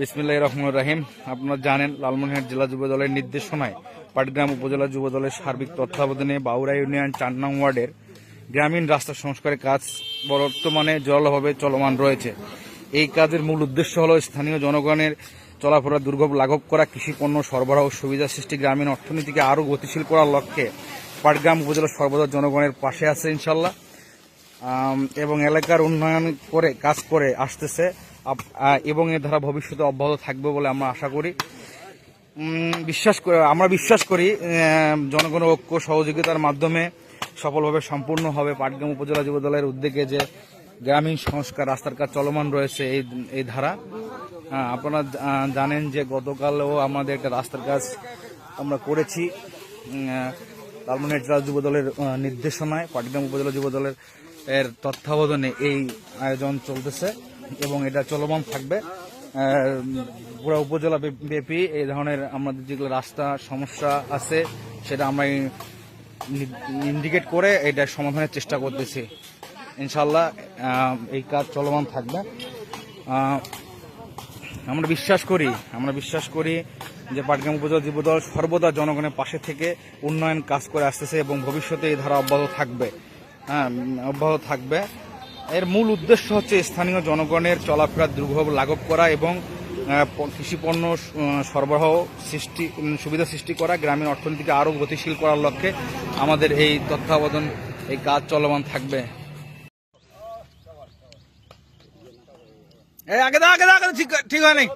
বিসমিল্লাহ রহমান রাহিম। আপনারা জানেন, লালমনিরহাট জেলা যুব দলের নির্দেশনায় পাটগ্রাম উপজেলা যুব দলের সার্বিক তত্ত্বাবধানে বাউরা ইউনিয়ন চার নং ওয়ার্ডের গ্রামীণ রাস্তা সংস্কারের কাজ বর্তমানে জোরালোভাবে চলমান রয়েছে। এই কাজের মূল উদ্দেশ্য হল স্থানীয় জনগণের চলাফেরা দুর্ভোগ লাঘব করা, কৃষি পণ্য সরবরাহ সুবিধা সৃষ্টি, গ্রামীণ অর্থনীতিকে আরও গতিশীল করার লক্ষ্যে পাটগ্রাম উপজেলা সর্বদা জনগণের পাশে আছে ইনশাল্লাহ এবং এলাকার উন্নয়ন করে, কাজ করে আসতেছে। এবং এর ধারা ভবিষ্যতে অব্যাহত থাকবে বলে আমরা আশা করি। বিশ্বাস আমরা বিশ্বাস করি জনগণ ঐক্য, সহযোগিতার মাধ্যমে সফলভাবে সম্পূর্ণ হবে পাটগ্রাম উপজেলা যুব দলের উদ্যোগে যে গ্রামীণ সংস্কার রাস্তার কাজ চলমান রয়েছে এই এই ধারা। আপনারা জানেন যে গতকালও আমাদের একটা রাস্তার কাজ আমরা করেছি। লালমনিরহাট জেলা যুব দলের নির্দেশনায় পাটগ্রাম উপজেলা যুব দলের এর তত্ত্বাবধানে এই আয়োজন চলতেছে। এবং এটা চলমান থাকবে। পুরো উপজেলা ব্যাপী এই ধরনের আমাদের যেগুলো রাস্তা সমস্যা আছে, সেটা আমরা ইন্ডিকেট করে এটা সমাধানের চেষ্টা করতেছি। ইনশাল্লাহ এই কাজ চলমান থাকবে। আমরা বিশ্বাস করি, আমরা বিশ্বাস করি যে পাটগ্রাম উপজেলা যুবদল সর্বদা জনগণের পাশে থেকে উন্নয়ন কাজ করে আসতেছে এবং ভবিষ্যতে এই ধারা অব্যাহত থাকবে। হ্যাঁ অব্যাহত থাকবে। এর মূল উদ্দেশ্য হচ্ছে স্থানীয় জনগণের চলাফেরা দুর্ভোগ লাঘব করা এবং কৃষিপণ্য কৃষি পণ্য সরবরাহ সৃষ্টি সুবিধা সৃষ্টি করা, গ্রামীণ অর্থনীতিকে আরও গতিশীল করার লক্ষ্যে আমাদের এই তত্ত্বাবধান, এই কাজ চলমান থাকবে। আগে আগে ঠিক ঠিক হয় নাই